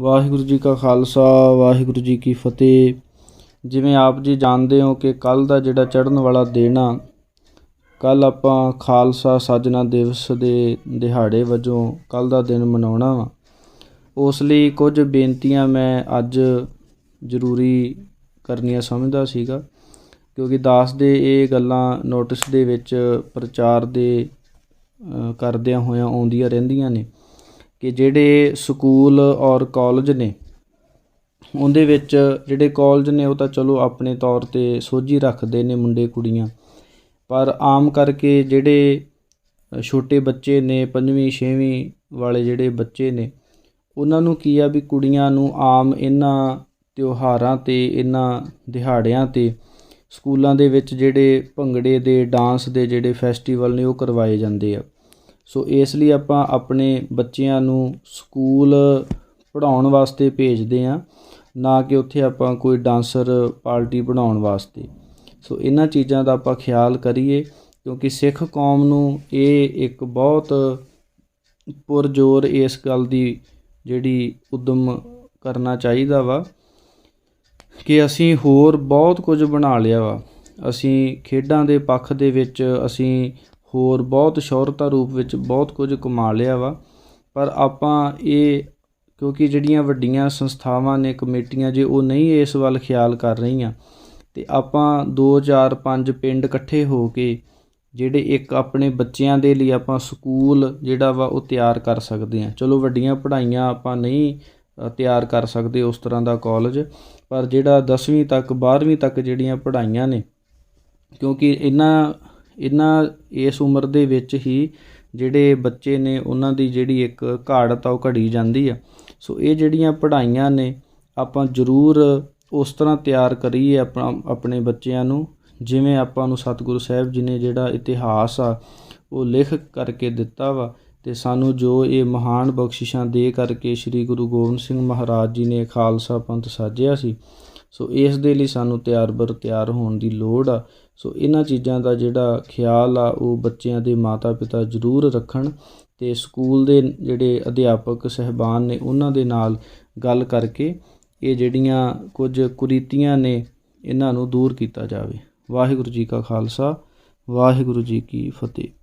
ਵਾਹਿਗੁਰੂ ਜੀ ਕਾ ਖਾਲਸਾ, ਵਾਹਿਗੁਰੂ ਜੀ ਕੀ ਫਤਿਹ। ਜਿਵੇਂ ਆਪ ਜੀ ਜਾਣਦੇ ਹੋ ਕਿ ਕੱਲ ਦਾ ਜਿਹੜਾ ਚੜ੍ਹਨ ਵਾਲਾ ਦਿਨ ਆ ਕੱਲ ਆਪਾਂ ਖਾਲਸਾ ਸਾਜਨਾ ਦਿਵਸ ਦੇ ਦਿਹਾੜੇ ਵਜੋਂ ਕੱਲ ਦਾ ਦਿਨ ਮਨਾਉਣਾ ਵਾ। ਉਸ ਲਈ ਕੁਝ ਬੇਨਤੀਆਂ ਮੈਂ ਅੱਜ ਜ਼ਰੂਰੀ ਕਰਨੀਆਂ ਸਮਝਦਾ ਸੀਗਾ, ਕਿਉਂਕਿ ਦਾਸ ਦੇ ਇਹ ਗੱਲਾਂ ਨੋਟਿਸ ਦੇ ਵਿੱਚ ਪ੍ਰਚਾਰ ਦੇ ਕਰਦਿਆਂ ਹੋਇਆਂ ਆਉਂਦੀਆਂ ਰਹਿੰਦੀਆਂ ਨੇ। ਕਿ ਜਿਹੜੇ ਸਕੂਲ ਔਰ ਕਾਲਜ ਨੇ, ਉਹਦੇ ਵਿੱਚ ਜਿਹੜੇ ਕਾਲਜ ਨੇ ਉਹ ਤਾਂ ਚਲੋ ਆਪਣੇ ਤੌਰ ਤੇ ਸੋਝੀ ਰੱਖਦੇ ਨੇ ਮੁੰਡੇ ਕੁੜੀਆਂ, ਪਰ ਆਮ ਕਰਕੇ ਜਿਹੜੇ ਛੋਟੇ ਬੱਚੇ ਨੇ, ਪੰਜਵੀਂ, ਛੇਵੀਂ ਵਾਲੇ ਜਿਹੜੇ ਬੱਚੇ ਨੇ, ਉਹਨਾਂ ਨੂੰ ਕੀ ਆ ਵੀ ਕੁੜੀਆਂ ਨੂੰ ਆਮ ਇਹਨਾਂ ਤਿਉਹਾਰਾਂ ਤੇ, ਇਹਨਾਂ ਦਿਹਾੜਿਆਂ ਤੇ, ਸਕੂਲਾਂ ਦੇ ਵਿੱਚ ਜਿਹੜੇ ਭੰਗੜੇ ਦੇ, ਡਾਂਸ ਦੇ ਜਿਹੜੇ ਫੈਸਟੀਵਲ ਨੇ ਉਹ ਕਰਵਾਏ ਜਾਂਦੇ ਆ। ਸੋ ਇਸ ਲਈ ਆਪਾਂ ਆਪਣੇ ਬੱਚਿਆਂ ਨੂੰ ਸਕੂਲ ਪੜ੍ਹਾਉਣ ਵਾਸਤੇ ਭੇਜਦੇ ਆ ਨਾ ਕਿ ਉੱਥੇ ਆਪਾਂ ਕੋਈ ਡਾਂਸਰ ਪਾਰਟੀ ਬਣਾਉਣ ਵਾਸਤੇ। ਸੋ ਇਹਨਾਂ ਚੀਜ਼ਾਂ ਦਾ ਆਪਾਂ ਖਿਆਲ ਕਰੀਏ, ਕਿਉਂਕਿ ਸਿੱਖ ਕੌਮ ਨੂੰ ਇਹ ਇੱਕ ਬਹੁਤ ਪੁਰਜ਼ੋਰ ਇਸ ਗੱਲ ਦੀ ਜਿਹੜੀ ਉਦਮ ਕਰਨਾ ਚਾਹੀਦਾ ਵਾ ਕਿ ਅਸੀਂ ਹੋਰ ਬਹੁਤ ਕੁਝ ਬਣਾ ਲਿਆ ਵਾ। ਅਸੀਂ ਖੇਡਾਂ ਦੇ ਪੱਖ ਦੇ ਵਿੱਚ ਅਸੀਂ ਹੋਰ ਬਹੁਤ ਸ਼ੌਹਰਤਾ ਰੂਪ ਵਿੱਚ ਬਹੁਤ ਕੁਝ ਕਮਾ ਲਿਆ ਵਾ। ਪਰ ਆਪਾਂ ਇਹ, ਕਿਉਂਕਿ ਜਿਹੜੀਆਂ ਵੱਡੀਆਂ ਸੰਸਥਾਵਾਂ ਨੇ, ਕਮੇਟੀਆਂ ਜੇ ਉਹ ਨਹੀਂ ਇਸ ਵੱਲ ਖਿਆਲ ਕਰ ਰਹੀਆਂ, ਤੇ ਆਪਾਂ 2 4 5 ਪਿੰਡ ਇਕੱਠੇ ਹੋ ਕੇ ਜਿਹੜੇ ਇੱਕ ਆਪਣੇ ਬੱਚਿਆਂ ਦੇ ਲਈ ਆਪਾਂ ਸਕੂਲ ਜਿਹੜਾ ਵਾ ਉਹ ਤਿਆਰ ਕਰ ਸਕਦੇ ਹਾਂ। ਚਲੋ ਵੱਡੀਆਂ ਪੜ੍ਹਾਈਆਂ ਆਪਾਂ ਨਹੀਂ ਤਿਆਰ ਕਰ ਸਕਦੇ ਉਸ ਤਰ੍ਹਾਂ ਦਾ ਕਾਲਜ, ਪਰ ਜਿਹੜਾ 10ਵੀਂ ਤੱਕ 12ਵੀਂ ਤੱਕ ਜਿਹੜੀਆਂ ਪੜ੍ਹਾਈਆਂ ਨੇ, ਕਿਉਂਕਿ ਇਹਨਾਂ ਇਹਨਾਂ, ਇਸ ਉਮਰ ਦੇ ਵਿੱਚ ਹੀ ਜਿਹੜੇ ਬੱਚੇ ਨੇ, ਉਹਨਾਂ ਦੀ ਜਿਹੜੀ ਇੱਕ ਘਾੜਤ ਆ ਉਹ ਘੜੀ ਜਾਂਦੀ ਆ। ਸੋ ਇਹ ਜਿਹੜੀਆਂ ਪੜ੍ਹਾਈਆਂ ਨੇ, ਆਪਾਂ ਜ਼ਰੂਰ ਉਸ ਤਰ੍ਹਾਂ ਤਿਆਰ ਕਰੀਏ ਆਪਣਾ, ਆਪਣੇ ਬੱਚਿਆਂ ਨੂੰ, ਜਿਵੇਂ ਆਪਾਂ ਨੂੰ ਸਤਿਗੁਰੂ ਸਾਹਿਬ ਜੀ ਨੇ ਜਿਹੜਾ ਇਤਿਹਾਸ ਆ, ਉਹ ਲਿਖ ਕਰਕੇ ਦਿੱਤਾ ਵਾ, ਤੇ ਸਾਨੂੰ ਜੋ ਇਹ ਮਹਾਨ ਬਖਸ਼ਿਸ਼ਾਂ ਦੇ ਕਰਕੇ ਸ੍ਰੀ ਗੁਰੂ ਗੋਬਿੰਦ ਸਿੰਘ ਮਹਾਰਾਜ ਜੀ ਨੇ ਖਾਲਸਾ ਪੰਥ ਸਾਜਿਆ ਸੀ ਸੋ ਇਸ ਦੇ ਲਈ ਸਾਨੂੰ ਤਿਆਰ ਬਰ ਤਿਆਰ ਹੋਣ ਦੀ ਲੋੜ ਆ। ਸੋ ਇਹਨਾਂ ਚੀਜ਼ਾਂ ਦਾ ਜਿਹੜਾ ਖਿਆਲ ਆ, ਉਹ ਬੱਚਿਆਂ ਦੇ ਮਾਤਾ-ਪਿਤਾ ਜ਼ਰੂਰ ਰੱਖਣ ਤੇ ਸਕੂਲ ਦੇ ਜਿਹੜੇ ਅਧਿਆਪਕ ਸਹਿਬਾਨ ਨੇ ਉਹਨਾਂ ਦੇ ਨਾਲ ਗੱਲ ਕਰਕੇ ਇਹ ਜਿਹੜੀਆਂ ਕੁਝ ਕੁਰੀਤੀਆਂ ਨੇ ਇਹਨਾਂ ਨੂੰ ਦੂਰ ਕੀਤਾ ਜਾਵੇ। ਵਾਹਿਗੁਰੂ ਜੀ ਕਾ ਖਾਲਸਾ, ਵਾਹਿਗੁਰੂ ਜੀ ਕੀ ਫਤਿਹ।